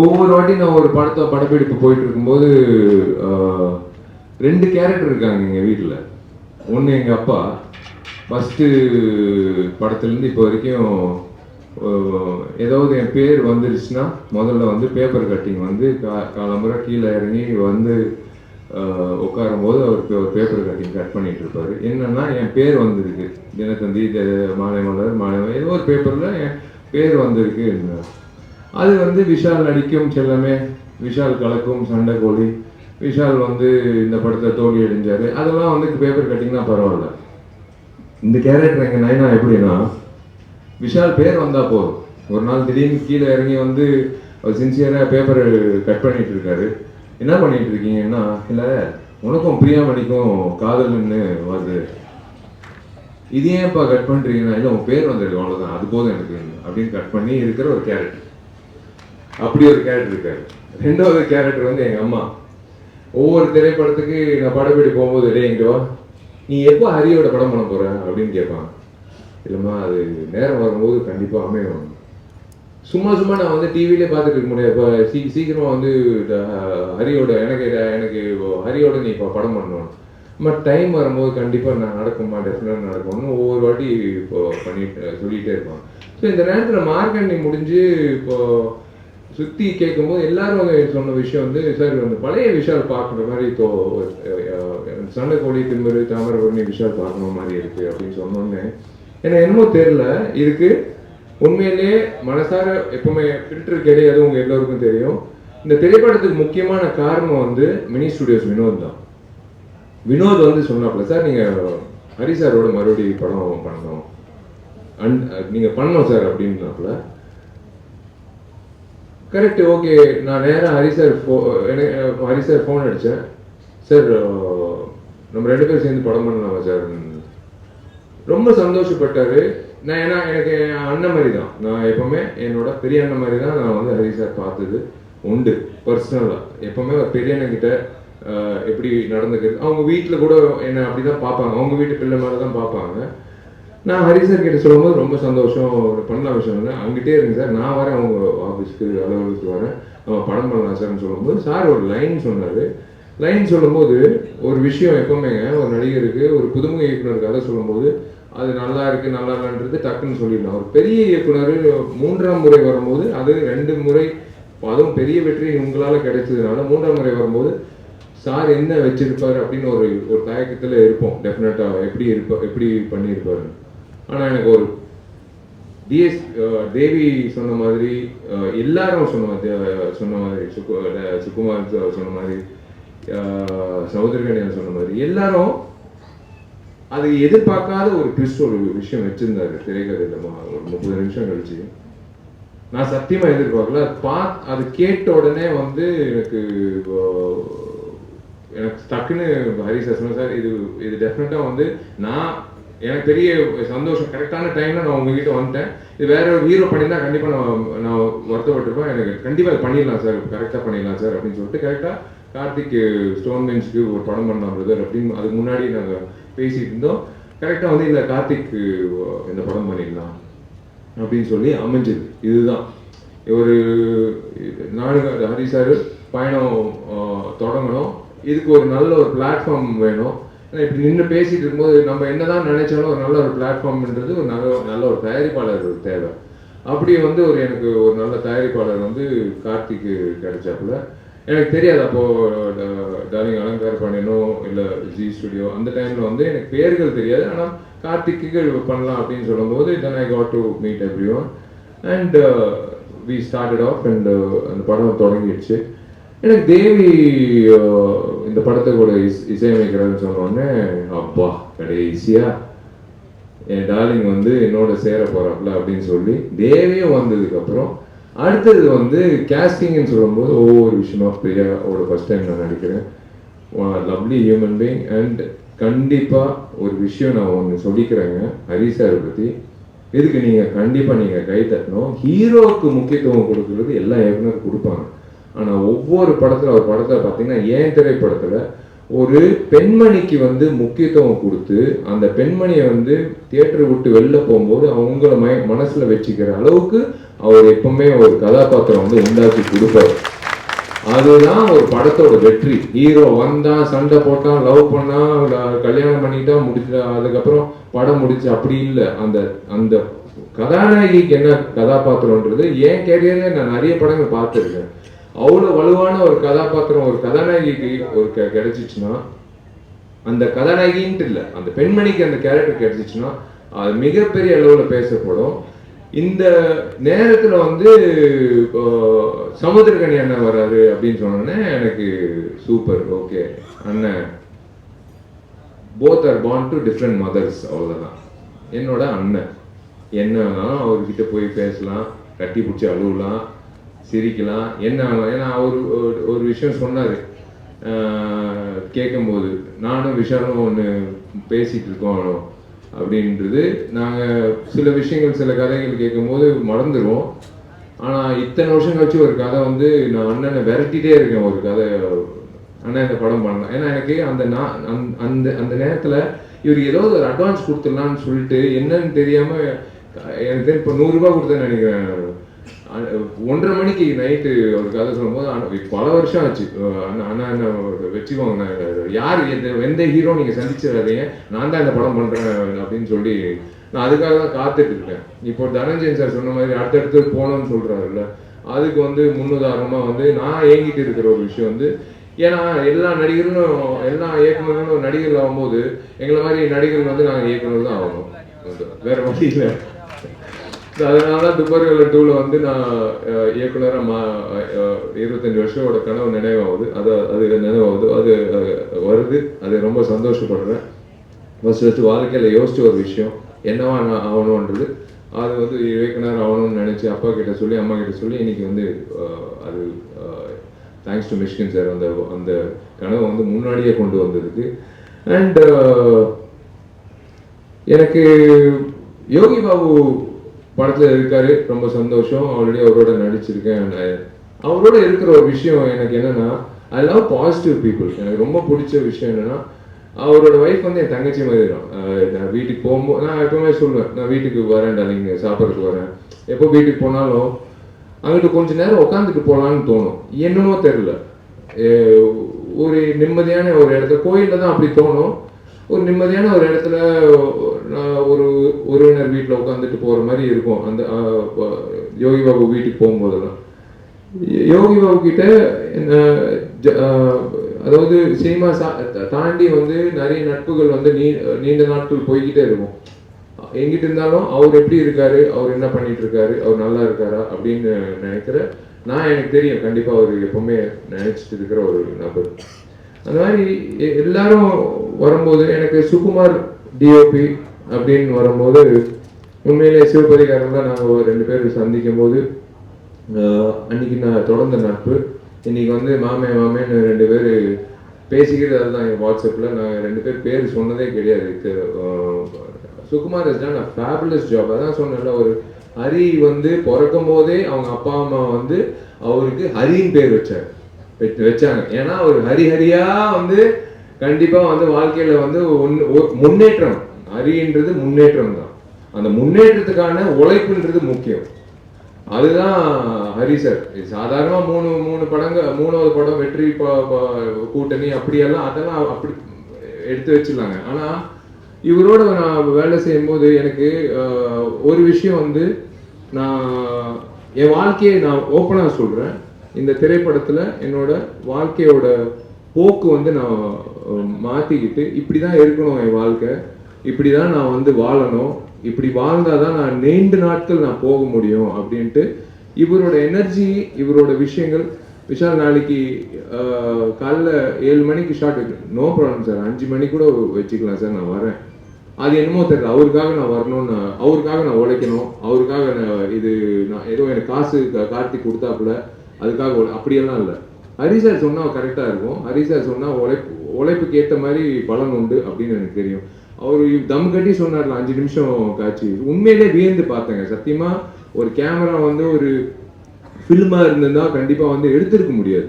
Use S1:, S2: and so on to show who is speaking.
S1: ஒவ்வொரு வாட்டி நான் ஒரு படத்தை படப்பிடிப்பு போயிட்டு இருக்கும்போது ரெண்டு கேரக்டர் இருக்காங்க எங்கள் வீட்டில் ஒன்று எங்கள் அப்பா. ஃபஸ்ட்டு படத்துலேருந்து இப்போ வரைக்கும் ஏதாவது என் பேர் வந்துருச்சுன்னா முதல்ல வந்து பேப்பர் கட்டிங் வந்து கா காலம்புற கீழே இறங்கி வந்து உட்காரும்போது அவருக்கு ஒரு பேப்பர் கட்டிங் கட் பண்ணிட்டு இருப்பார். என்னன்னா என் பேர் வந்திருக்கு. தினத்தந்தி மாலை மலர் மாலை ஏதோ ஒரு பேப்பரில் என் பேர் வந்திருக்கு அது வந்து விஷால் நடிக்கும் செல்லமே விஷால் கலக்கும் சண்டை கோழி. விஷால் வந்து இந்த படத்தை தோல்வி அடைஞ்சாரு. அதெல்லாம் வந்து பேப்பர் கட்டிங்னா பரவாயில்ல. இந்த கேரக்டர் எங்கள் நயனா எப்படின்னா விஷால் பேர் வந்தால் போதும். ஒரு நாள் திடீர்னு கீழே இறங்கி வந்து அவர் சின்சியராக பேப்பர் கட் பண்ணிட்டு இருக்காரு. என்ன பண்ணிட்டு இருக்கீங்கன்னா இல்லை உனக்கும் பிரியாமணிக்கும் காதல்னு வருது. இது ஏன்ப்பா கட் பண்ணுறீங்கன்னா இல்லை உன் பேர் வந்துருக்கு. அவ்வளோதான் அது போதும் எனக்கு அப்படின்னு கட் பண்ணி இருக்கிற ஒரு கேரக்டர் அப்படி ஒரு கேரக்டர் இருக்காரு. ரெண்டாவது கேரக்டர் வந்து எங்கள் அம்மா. ஒவ்வொரு திரைப்படத்துக்கு நான் படப்பிடி போகும்போது இல்லை இங்க வா. நீ எப்போ ஹரியோட படம் பண்ண போகிற அப்படின்னு கேட்பான் இல்லைம்மா அது நேரம் வரும்போது கண்டிப்பாக அமையும். சும்மா சும்மா நான் வந்து டிவிலே பார்த்துட்டு இருக்க முடியாது. இப்போ சீ சீக்கிரமாக வந்து ஹரியோட எனக்கு எனக்கு ஹரியோட நீ இப்போ படம் பண்ணணும். பட் டைம் வரும்போது கண்டிப்பாக நான் நடக்குமா டெஃபினட் நடக்கும்னு ஒவ்வொரு வாட்டி இப்போ பண்ணிட்டு சொல்லிகிட்டே இருப்பான் ஸோ இந்த நேரத்தில் மார்க்கண்டி முடிஞ்சு இப்போது சுற்றி கேட்கும்போது எல்லாரும் சொன்ன விஷயம் வந்து சார் அந்த பழைய விஷால் பார்க்குற மாதிரி இப்போ அஹ், சண்டை கோழி திம்பரு தாமிரபரணி விஷால் பார்க்குற மாதிரி இருக்கு அப்படின்னு சொன்னோன்னே எனக்கு என்னமோ தெரியல. இதுக்கு உண்மையிலேயே மனசார எப்பவுமே ஃபில்டர் கிடையாது உங்க எல்லோருக்கும் தெரியும். இந்த திரைப்படத்துக்கு முக்கியமான காரணம் வந்து மினி ஸ்டுடியோஸ் வினோத் தான். வினோத் வந்து சொன்னாப்ல சார் நீங்க ஹரி சாரோட மறுபடியும் படம் பண்ணணும். அண்ட் நீங்க பண்ணணும் சார் அப்படின்னாப்ல கரெக்ட் ஓகே நான் நேராக ஹரி சார் ஃபோ எனக்கு ஹரி சார் ஃபோன் அடித்தேன் சார் நம்ம ரெண்டு பேரும் சேர்ந்து படம் பண்ணலாமா சார் ரொம்ப சந்தோஷப்பட்டார். நான் ஏன்னா எனக்கு என் அண்ணன் மாதிரி தான் நான் எப்பவுமே என்னோட பெரிய அண்ணன் மாதிரி தான் நான் வந்து ஹரி சார் பார்த்தது உண்டு பர்சனலாக எப்பவுமே ஒரு பெரிய அண்ணன் எப்படி நடந்துக்கிறது அவங்க வீட்டில் கூட என்னை அப்படி தான் பார்ப்பாங்க. அவங்க வீட்டு பிள்ளை மாதிரி தான் பார்ப்பாங்க. நான் ஹரி சார் கிட்ட சொல்லும்போது ரொம்ப சந்தோஷம். ஒரு பண்ணலாம் விஷயம் அங்கிட்டே இருங்க சார் நான் வரேன் அவங்க ஆஃபீஸ்க்கு அலுவலகத்துக்கு வரேன். நம்ம படம் பண்ணலாம் சார்னு சொல்லும்போது சார் ஒரு லைன் சொன்னார். லைன் சொல்லும்போது ஒரு விஷயம் எப்பவுமேங்க ஒரு நடிகருக்கு ஒரு புதுமுக இயக்குனர் கதை சொல்லும்போது அது நல்லா இருக்கு நல்லா இல்லைன்றது டக்குன்னு சொல்லிடலாம். ஒரு பெரிய இயக்குனர் மூன்றாம் முறை வரும்போது அது ரெண்டு முறை அதுவும் பெரிய வெற்றி உங்களால் கிடைச்சதுனால மூன்றாம் முறை வரும்போது சார் என்ன வச்சிருப்பார்? அப்படின்னு ஒரு ஒரு தயக்கத்தில் இருப்போம். டெஃபினட்டாக எப்படி இருப்பா எப்படி பண்ணியிருப்பாரு ஆனால் எனக்கு ஒரு டிஎஸ் தேவி சொன்ன மாதிரி எல்லாரும் சொன்ன மாதிரி சொன்ன மாதிரி சுக்கு சுக்குமார் சொன்ன மாதிரி அஹ், சொன்ன மாதிரி எல்லாரும் அது எதிர்பார்க்காத ஒரு ட்விஸ்ட் ஒரு விஷயம் வச்சிருந்தாரு திரைக்கதையில மா- ஒரு முப்பது நிமிஷம் கழிச்சு. நான் சத்தியமா எதிர்பார்க்கல. பா அது கேட்ட உடனே வந்து எனக்கு எனக்கு டக்குன்னு ஹரி சார் சொன்னேன் சார் இது இது டெஃபினட்டாக வந்து நான் எனக்கு பெரிய சந்தோஷம். கரெக்டான டைம்ல நான் உங்ககிட்ட வந்துட்டேன். இது வேற ஒரு ஹீரோ பண்ணியிருந்தா கண்டிப்பா நான் நான் வருத்தப்பட்டிருப்பேன். எனக்கு கண்டிப்பா பண்ணிடலாம் சார் கரெக்டா பண்ணிடலாம் சார் அப்படின்னு சொல்லிட்டு கரெக்டா கார்த்திக் ஸ்டோன் பெஞ்சுக்கு ஒரு படம் பண்ணலாம் பிரதர் அப்படின்னு அதுக்கு முன்னாடி நாங்க பேசிட்டு இருந்தோம். கரெக்டா வந்து இந்த கார்த்திக் இந்த படம் பண்ணிடலாம் அப்படின்னு சொல்லி அமைஞ்சது. இதுதான். ஒரு நாடு ஹரி சார் பயணம் தொடங்கணும். இதுக்கு ஒரு நல்ல ஒரு பிளாட்ஃபார்ம் வேணும். இப்படி நின்று பேசிட்டு இருக்கும்போது நம்ம என்னதான் நினைச்சாலும் ஒரு நல்ல ஒரு பிளாட்ஃபார்ம்ன்றது ஒரு நல்ல நல்ல ஒரு தயாரிப்பாளர் தேவை. அப்படி வந்து ஒரு எனக்கு ஒரு நல்ல தயாரிப்பாளர் வந்து கார்த்திக்கு கிடைச்சாப்புல. எனக்கு தெரியாது அப்போது டார்லிங் அலங்கார் பண்ணினோ இல்லை ஜி ஸ்டுடியோ அந்த டைமில் வந்து எனக்கு பேர்கள் தெரியாது. ஆனால் கார்த்திக்கு பண்ணலாம் அப்படின்னு சொல்லும்போது then I got to meet every one and we started off and அந்த படம் தொடங்கிடுச்சு. எனக்கு தேவி இந்த படத்தை கூட இஸ் இசையமைக்கிறேன்னு சொன்னோடனே அப்பா கடைசியா என் டார்லிங் வந்து என்னோட சேர போறாப்ல அப்படின்னு சொல்லி தேவியும் வந்ததுக்கு அப்புறம் அடுத்தது வந்து கேஸ்டிங்னு சொல்லும்போது ஒவ்வொரு விஷயமா பிரியாவோட ஃபர்ஸ்ட் டைம் நான் நடிக்கிறேன். லவ்லி ஹியூமன் பீங் அண்ட் கண்டிப்பா ஒரு விஷயம் நான் ஒன்று சொல்லிக்கிறேங்க. ஹரி சாரை பத்தி. இதுக்கு நீங்க கண்டிப்பா நீங்க கை தட்டணும். ஹீரோவுக்கு முக்கியத்துவம் கொடுக்கறது எல்லா இயக்குனரும் கொடுப்பாங்க. ஆனால் ஒவ்வொரு படத்தில் ஒரு படத்தில் பார்த்தீங்கன்னா ஏன் திரைப்படத்தில் ஒரு பெண்மணிக்கு வந்து முக்கியத்துவம் கொடுத்து அந்த பெண்மணியை வந்து தியேட்டர் விட்டு வெளில போகும்போது அவங்கள மய மனசில் வச்சுக்கிற அளவுக்கு அவர் எப்பவுமே ஒரு கதாபாத்திரம் வந்து உண்டாக்கி கொடுப்பாரு. அதுதான் ஒரு படத்தோட வெற்றி. ஹீரோ வந்தான் சண்டை போட்டான் லவ் பண்ணான் கல்யாணம் பண்ணிட்டான் முடிச்சு அதுக்கப்புறம் படம் முடிச்சு அப்படி இல்லை. அந்த அந்த கதாநாயகிக்கு என்ன கதாபாத்திரம்ன்றது என் கேரியர்ல நான் நிறைய படங்கள் பார்த்துருக்கேன். அவ்வளோ வலுவான ஒரு கதாபாத்திரம் ஒரு கதாநாயகிக்கு ஒரு கிடைச்சிச்சுன்னா அந்த கதாநாயகின்ட்டு இல்லை அந்த பெண்மணிக்கு அந்த கேரக்டர் கிடைச்சிச்சுன்னா அது மிகப்பெரிய அளவில் பேசப்படும். இந்த நேரத்தில் வந்து சமுத்திரகனி அண்ணன் வராரு அப்படின்னு சொன்னோன்னே எனக்கு சூப்பர் ஓகே அண்ணன் both are born to different mothers அவ்வளோதான் என்னோட அண்ணன் என்னன்னா அவர்கிட்ட போய் பேசலாம் கட்டி பிடிச்சி அழுவலாம் சிரிக்கலாம். என்ன ஏன்னா அவர் ஒரு- ஒரு விஷயம் சொன்னார். கேட்கும்போது நானும் விஷாலும் ஒன்று பேசிகிட்டு இருக்கோம் அப்படின்றது நாங்கள் சில விஷயங்கள் சில கதைகள் கேட்கும்போது மறந்துடுவோம் ஆனால் இத்தனை வருஷம் கழிச்சு ஒரு கதை வந்து நான் அண்ணனை விரட்டிகிட்டே இருக்கேன் ஒரு கதை. அண்ணன் இந்த படம் பண்ணலாம் ஏன்னா எனக்கு அந்த நான் அந்த- அந்த அந்த நேரத்தில் இவர் ஏதோ ஒரு அட்வான்ஸ் கொடுத்துடலான்னு சொல்லிட்டு என்னன்னு தெரியாமல் எனக்கு இப்போ நூறுரூபா கொடுத்தேன்னு நினைக்கிறேன் ஒன்றரை மணிக்கு நைட்டு ஒரு கதை சொல்லும்போது பல வருஷம் ஆச்சு. அண்ணா என்ன வெற்றி நான் யார் எந்த எந்த ஹீரோ நீங்கள் சந்திச்சிடாதீங்க. நான் தான் இந்த படம் பண்ணுறேன் அப்படின்னு சொல்லி நான் அதுக்காக தான் காத்துட்டு இருக்கேன். இப்போ தனஞ்சயன் சார் சொன்ன மாதிரி அடுத்தடுத்து போகணும்னு சொல்றாருல்ல. அதுக்கு வந்து முன்னுதாரணமாக வந்து நான் ஏங்கிட்டு இருக்கிற ஒரு விஷயம் வந்து ஏன்னா எல்லா நடிகர்களும் எல்லா இயக்குநர்களும் நடிகர்கள் ஆகும்போது எங்களை மாதிரி நடிகர்கள் வந்து நாங்கள் இயக்குனர் தான் ஆகணும். வேற வழி இல்லை. அதனால தான் துப்பர்கள் டூவில் வந்து நான் இயக்குனராக மா இருபத்தஞ்சி இருபத்தஞ்சு வருஷத்தோட கனவு நினைவாகுது. அது அது நினைவாகுது. அது வருது. அது ரொம்ப சந்தோஷப்படுறேன். ஃபஸ்ட் ஃபஸ்ட்டு வாழ்க்கையில் யோசிச்ச ஒரு விஷயம். என்னவா நான் ஆகணுன்றது. அது வந்து இயக்குனர் ஆகணும்னு நினச்சி அப்பா கிட்ட சொல்லி அம்மா கிட்ட சொல்லி இன்னைக்கு வந்து அது தேங்க்ஸ் டு மிஷ்கின் சார் அந்த அந்த கனவை வந்து முன்னாடியே கொண்டு வந்ததுக்கு அண்ட் எனக்கு யோகி பாபு படத்தில் இருக்காரு ரொம்ப சந்தோஷம். ஆல்ரெடி அவரோட நடிச்சிருக்கேன் அவரோட இருக்கிற ஒரு விஷயம் எனக்கு என்னன்னா ஐ லவ் பாசிட்டிவ் பீப்புள் எனக்கு ரொம்ப பிடிச்ச விஷயம் என்னன்னா அவரோட ஒய்ஃப் வந்து என் தங்கச்சி மாதிரி இருக்கும் நான் வீட்டுக்கு போகும்போது நான் எப்பவுமே சொல்லுவேன் நான் வீட்டுக்கு வரேன் டாலிங்க சாப்பிட்றதுக்கு வரேன். எப்போ வீட்டுக்கு போனாலும் அங்கிட்டு கொஞ்ச நேரம் உட்காந்துட்டு போகலான்னு தோணும். என்னமோ தெரில ஒரு நிம்மதியான ஒரு இடத்துல கோயிலில் தான் அப்படி தோணும். ஒரு நிம்மதியான ஒரு இடத்துல ஒரு உறவினர் வீட்டில் உட்காந்துட்டு போகிற மாதிரி இருக்கும். அந்த யோகி பாபு வீட்டுக்கு போகும்போதெல்லாம். யோகி பாபு கிட்ட அதாவது சினிமா சா- தாண்டி வந்து நிறைய நட்புகள் வந்து நீ நீண்ட நாட்கள் போய்கிட்டே இருக்கும். எங்கிட்ட இருந்தாலும் அவர் எப்படி இருக்காரு அவர் என்ன பண்ணிட்டு இருக்காரு அவர் நல்லா இருக்காரா அப்படின்னு நினைக்கிற நான் எனக்கு தெரியும். கண்டிப்பாக அவர் எப்பவுமே நினைச்சிட்டு இருக்கிற ஒரு நபர். அந்த மாதிரி எ- எல்லாரும் வரும்போது எனக்கு சுகுமார் டிஓபி அப்படின்னு வரும்போது உண்மையிலே சிவபதிகாரம்லாம் நாங்கள் ரெண்டு பேரும் சந்திக்கும் போது அன்னைக்கு நான் தொடர்ந்த நட்பு. இன்னைக்கு வந்து மாமே மாமேன்னு ரெண்டு பேர் பேசிக்கிறது அதுதான் என் வாட்ஸ்அப்பில் நான் ரெண்டு பேர் பேர் சொன்னதே கிடையாது. சுகுமார் இஸ் ஃபேபுலஸ் ஜாப் அதான் சொன்னேன்ல ஒரு ஹரி வந்து பிறக்கும் போதே அவங்க அப்பா அம்மா வந்து அவருக்கு ஹரின்னு பேர் வச்சார் வச்சாங்க. ஏன்னா அவர் ஹரி ஹரியா வந்து கண்டிப்பாக வந்து வாழ்க்கையில் வந்து ஒன்று முன்னேற்றம். ஹரின்றது முன்னேற்றம் தான் அந்த முன்னேற்றத்துக்கான உழைப்புன்றது முக்கியம். அதுதான் ஹரி சார். இது சாதாரணமா மூணு மூணு படங்க மூணாவது படம் வெற்றி ப- கூட்டணி அப்படியெல்லாம் அதெல்லாம் அப்படி எடுத்து வச்சிடலாங்க ஆனா இவரோட நான் வேலை செய்யும்போது எனக்கு ஆஹ், ஒரு விஷயம் வந்து நான் என் வாழ்க்கையை நான் ஓப்பனாக சொல்றேன். இந்த திரைப்படத்துல என்னோட வாழ்க்கையோட போக்கு வந்து நான் மாற்றிக்கிட்டு மாத்திக்கிட்டு இப்படிதான் இருக்கணும் என் வாழ்க்கை. இப்படி தான் நான் வந்து வாழணும். இப்படி வாழ்ந்தால் தான் நான் நீண்ட நாட்கள் நான் போக முடியும் அப்படின்ட்டு இவரோட எனர்ஜி இவரோட விஷயங்கள் விஷால் நாளைக்கு காலைல ஏழு மணிக்கு ஷார்ட் நோ ப்ராப்ளம் சார் அஞ்சு மணி கூட வச்சுக்கலாம் சார் நான் வரேன். அது என்னமோ தெரியல. அவருக்காக நான் வரணும்னு அவருக்காக நான் உழைக்கணும். அவருக்காக நான் இது நான் ஏதோ எனக்கு காசு கா- கார்த்திக் கொடுத்தாப்புல அதுக்காக அப்படியெல்லாம் இல்லை. ஹரி சார் கரெக்டாக இருக்கும். ஹரி சார் உழைப்பு உழைப்புக்கு ஏற்ற மாதிரி பலன் உண்டு அப்படின்னு எனக்கு தெரியும். அவர் தம் கட்டி சொன்னார்ல அஞ்சு நிமிஷம் காட்சி. உண்மையிலே வியந்து பார்த்தேங்க. சத்தியமா ஒரு கேமரா வந்து ஒரு ஃபில்மா இருந்திருந்தா கண்டிப்பா வந்து எடுத்திருக்க முடியாது.